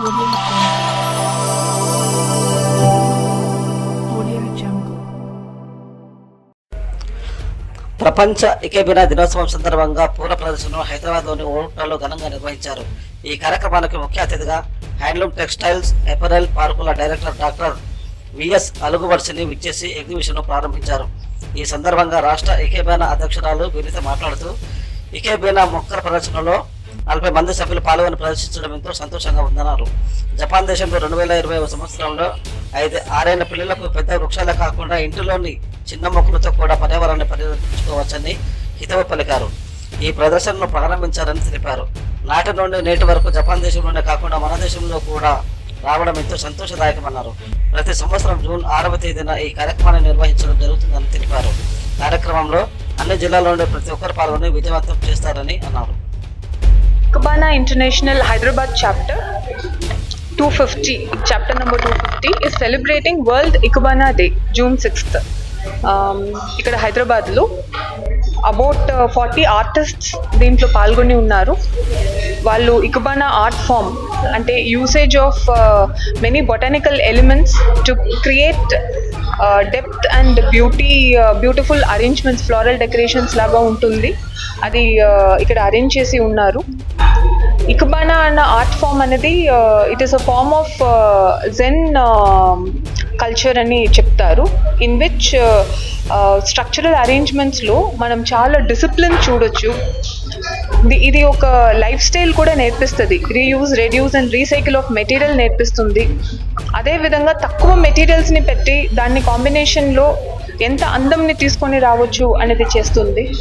ప్రపంచ ఇకేబినా దినోత్సవం సందర్భంగా పూల ప్రదర్శనను హైదరాబాద్లోని ఓటాలో ఘనంగా నిర్వహించారు. ఈ కార్యక్రమానికి ముఖ్య అతిథిగా హ్యాండ్లూమ్ టెక్స్టైల్స్ ఎపరల్ పార్కుల డైరెక్టర్ డాక్టర్ విఎస్ అలుగువర్సిని విచ్చేసి ఎగ్జిబిషన్ను ప్రారంభించారు. ఈ సందర్భంగా రాష్ట్ర ఇకేబినా అధ్యక్షురాలు వినిత మాట్లాడుతూ ఇకేబినా మొక్కల ప్రదర్శనలో నలభై మంది సభ్యులు పాల్గొని ప్రదర్శించడం ఎంతో సంతోషంగా ఉందన్నారు. జపాన్ దేశంలో రెండు వేల ఇరవై సంవత్సరంలో ఐదు ఆరేళ్ళ పిల్లలకు పెద్ద వృక్షాలే కాకుండా ఇంటిలోని చిన్న మొక్కలతో కూడా పర్యావరణాన్ని పరిరక్షించుకోవచ్చని హితవు పలికారు. ఈ ప్రదర్శనను ప్రారంభించారని తెలిపారు. నాటి నుండి నేటి వరకు జపాన్ దేశంలోనే కాకుండా మన దేశంలో కూడా రావడం ఎంతో సంతోషదాయకమన్నారు. ప్రతి సంవత్సరం జూన్ ఆరవ తేదీన ఈ కార్యక్రమాన్ని నిర్వహించడం జరుగుతుందని తెలిపారు. కార్యక్రమంలో అన్ని జిల్లాల నుండి ప్రతి ఒక్కరు పాల్గొని విజయవంతం చేస్తారని అన్నారు. Kabana International Hyderabad chapter 250, chapter number 250 is celebrating World Ikebana Day, June 6th. Um, ఇక్కడ హైదరాబాద్లో అబౌట్ ఫార్టీ ఆర్టిస్ట్స్ దీంట్లో పాల్గొని ఉన్నారు వాళ్ళు ఇకుబానా ఆర్ట్ ఫామ్ అంటే usage of many botanical elements to create depth and beauty beautiful arrangements floral decorations లాగా ఉంటుంది. అది ఇక్కడ అరేంజ్ చేసి ఉన్నారు. ఇకబానా అన్న ఆర్ట్ ఫామ్ అనేది it is a form of Zen culture అని చెప్తారు. ఇన్ విచ్ స్ట్రక్చరల్ అరేంజ్మెంట్స్లో మనం చాలా డిసిప్లిన్ చూడొచ్చు. ఇది- ఇది ఒక లైఫ్ స్టైల్ కూడా నేర్పిస్తుంది. Reuse reduce and recycle of material నేర్పిస్తుంది. అదేవిధంగా తక్కువ మెటీరియల్స్ని పెట్టి దాన్ని కాంబినేషన్లో ఎంత అందంని తీసుకొని రావచ్చు అనేది చేస్తుంది.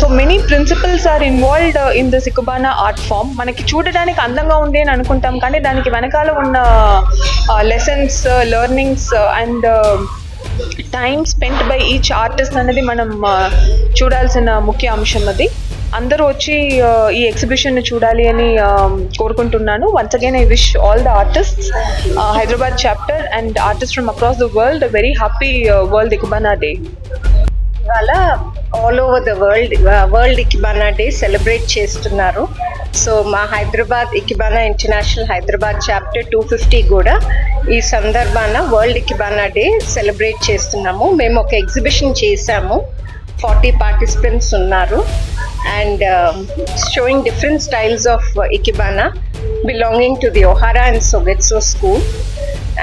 So many principles are involved in this ikebana art form మనకి చూడడానికి అందంగా ఉంది అని అనుకుంటాం కానీ దానికి వెనకాల ఉన్న lessons learnings and time spent by each artist అనేది మనం చూడాల్సిన ముఖ్య అంశం అది. అందరూ వచ్చి ఈ ఎగ్జిబిషన్ చూడాలి అని కోరుకుంటున్నాను. Once again I wish all the artist Hyderabad chapter and artist from across the world very happy world ikebana day ఇవాళ all over the world world ikebana day celebrate చేస్తున్నారు. సో మా Hyderabad ikebana international Hyderabad chapter two fifty కూడా ఈ సందర్భాన world ikebana day celebrate చేస్తున్నాము. మేము ఒక exhibition చేశాము. ఫార్టీ పార్టిసిపెంట్స్ ఉన్నారు. And showing different styles of ikebana belonging to the Ohara and Sogetsu school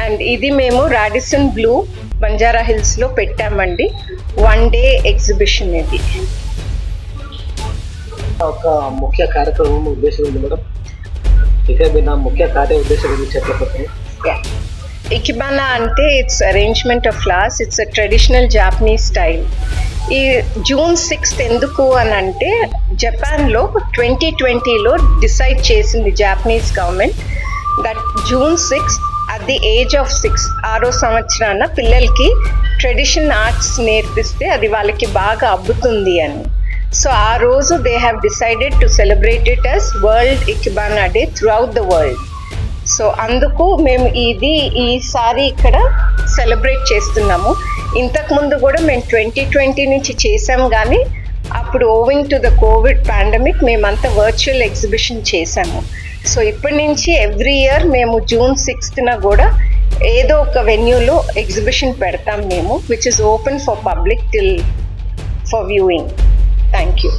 and ఇది మేము రాడిసన్ బ్లూ బంజారా హిల్స్లో పెట్టామండి. వన్ డే ఎగ్జిబిషన్ ఇది. ఒక ముఖ్య కార్యక్రమం ఉద్దేశం ఉంది మేడం? ఇక నా ముఖ్య కార్య ఉద్దేశం గురించి చెప్పకపోతే? ఇకిబానా అంటే it's arrangement of flowers it's a traditional Japanese style ఈ జూన్ సిక్స్త్ ఎందుకు అని అంటే జపాన్లో ట్వంటీ ట్వంటీలో డిసైడ్ చేసింది Japanese government that June sixth at the age of six ఆరో సంవత్సరాన పిల్లలకి ట్రెడిషన్ ఆర్ట్స్ నేర్పిస్తే అది వాళ్ళకి బాగా అబ్బుతుంది అని. సో ఆ రోజు they have decided to celebrate it as world ikebana day throughout the world so అందుకు మేము ఇది ఈసారి ఇక్కడ సెలబ్రేట్ చేస్తున్నాము. ఇంతకుముందు కూడా మేము ట్వంటీ ట్వంటీ నుంచి చేసాం కానీ అప్పుడు owing to the Covid pandemic మేమంతా వర్చువల్ ఎగ్జిబిషన్ చేసాము. సో ఇప్పటి నుంచి ఎవ్రీ ఇయర్ మేము జూన్ సిక్స్త్న కూడా ఏదో ఒక వెన్యూలో ఎగ్జిబిషన్ పెడతాం మేము which is open for public till for viewing thank you